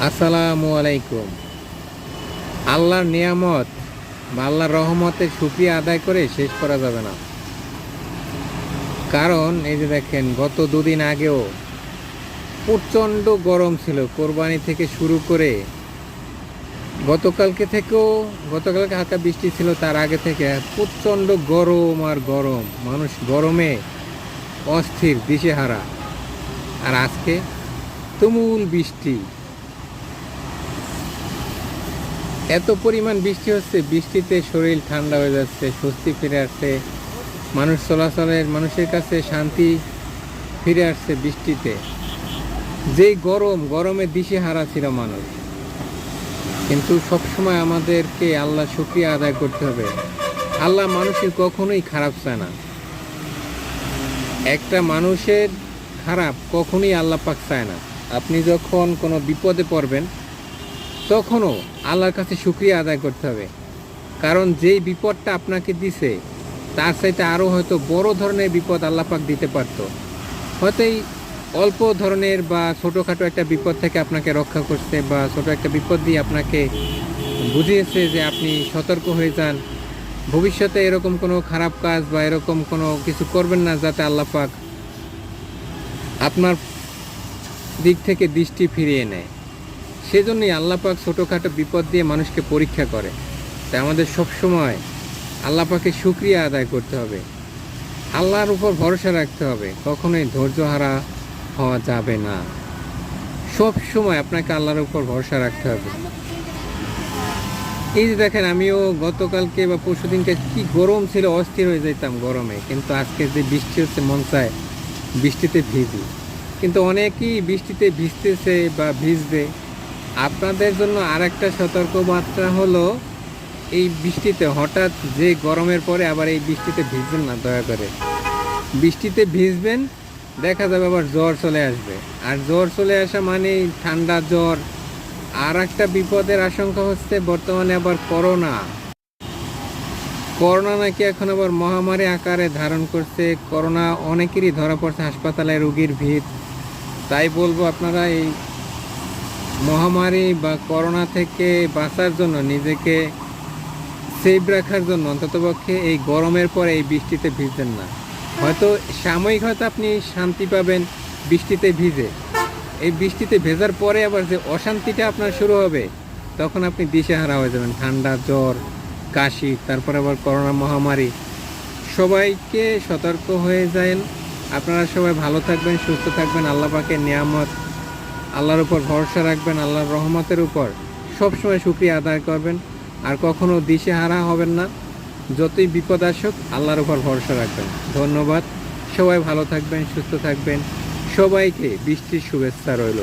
আসসালামু আলাইকুম। আল্লাহর নিয়ামত বা আল্লাহর রহমতের সুক্রিয়া আদায় করে শেষ করা যাবে না। কারণ এই যে দেখেন, গত দুদিন আগেও প্রচণ্ড গরম ছিল, কোরবানি থেকে শুরু করে গতকালকে থেকেও, গতকালকে হালকা বৃষ্টি ছিল, তার আগে থেকে প্রচণ্ড গরম আর গরম। মানুষ গরমে অস্থির, দিশেহারা। আর আজকে তুমুল বৃষ্টি। এত পরিমাণ বৃষ্টি হচ্ছে, বৃষ্টিতে শরীর ঠান্ডা হয়ে যাচ্ছে, স্বস্তি ফিরে আসছে। মানুষ চলাচলের, মানুষের কাছে শান্তি ফিরে আসছে বৃষ্টিতে। যেই গরম, গরমে দিশে হারা ছিল মানুষ। কিন্তু সবসময় আমাদেরকে আল্লাহ শুক্রিয়া আদায় করতে হবে। আল্লাহ মানুষের কখনোই খারাপ চায় না। একটা মানুষের খারাপ কখনোই আল্লাহ পাক চায় না। আপনি যখন কোনো বিপদে পড়বেন তখনও আল্লাহর কাছে শুক্রিয়া আদায় করতে হবে। কারণ যেই বিপদটা আপনাকে দিছে, তার সাথে আরও হয়তো বড় ধরনের বিপদ আল্লাহ পাক দিতে পারতো। হয়তো এই অল্প ধরনের বা ছোটোখাটো একটা বিপদ থেকে আপনাকে রক্ষা করছে বা ছোটো একটা বিপদ দিয়ে আপনাকে বুঝিয়েছে যে আপনি সতর্ক হয়ে যান। ভবিষ্যতে এরকম কোনো খারাপ কাজ বা এরকম কোনো কিছু করবেন না যাতে আল্লাহ পাক আপনার দিক থেকে দৃষ্টি ফিরিয়ে নেয়। সেজন্যই আল্লাহ পাক ছোটোখাটো বিপদ দিয়ে মানুষকে পরীক্ষা করে। তাই আমাদের সবসময় আল্লাহ পাকে শুক্রিয়া আদায় করতে হবে। আল্লাহর উপর ভরসা রাখতে হবে। কখনোই ধৈর্য হারা হওয়া যাবে না। সব সময় আপনাকে আল্লাহর উপর ভরসা রাখতে হবে। এই যে দেখেন, আমিও গতকালকে বা পরশুদিনকে কি গরম ছিল, অস্থির হয়ে যেতাম গরমে। কিন্তু আজকে যে বৃষ্টি হচ্ছে মন চায় বৃষ্টিতে ভিজি। কিন্তু অনেকেই বৃষ্টিতে ভিজতেছে বা ভিজবে। আপনাদের জন্য আরেকটা সতর্কবার্তা হলো, এই বৃষ্টিতে হঠাৎ যে গরমের পরে আবার এই বৃষ্টিতে ভিজবেন না, দয়া করে। বৃষ্টিতে ভিজবেন, দেখা যাবে আবার জ্বর চলে আসবে। আর জ্বর চলে আসা মানে ঠান্ডা জ্বর। আর একটা বিপদের আশঙ্কা হচ্ছে বর্তমানে আবার করোনা। করোনা নাকি এখন আবার মহামারী আকারে ধারণ করছে। করোনা অনেকেরই ধরা পড়ছে হাসপাতালে রোগীর ভিড়। তাই বলব আপনারা এই মহামারী বা করোনা থেকে বাঁচার জন্য নিজেকে সেভ রাখার জন্য অন্ততপক্ষে এই গরমের পরে এই বৃষ্টিতে ভিজবেন না। হয়তো সাময়িক হয়তো আপনি শান্তি পাবেন বৃষ্টিতে ভিজে। এই বৃষ্টিতে ভেজার পরে আবার যে অশান্তিটা আপনার শুরু হবে, তখন আপনি দিশেহারা হয়ে যাবেন। ঠান্ডা, জ্বর, কাশি, তারপর আবার করোনা, মহামারী। সবাইকে সতর্ক হয়ে যান। আপনারা সবাই ভালো থাকবেন, সুস্থ থাকবেন। আল্লাহ পাকের নিয়ামত আল্লাহর উপর ভরসা রাখবেন, আল্লাহর রহমতের উপর সবসময় শুক্রিয়া আদায় করবেন। আর কখনো দিশেহারা হবেন না। যতই বিপদ আসুক, আল্লাহর উপর ভরসা রাখবেন। ধন্যবাদ। সবাই ভালো থাকবেন, সুস্থ থাকবেন। সবাইকে বৃষ্টির শুভেচ্ছা রইল।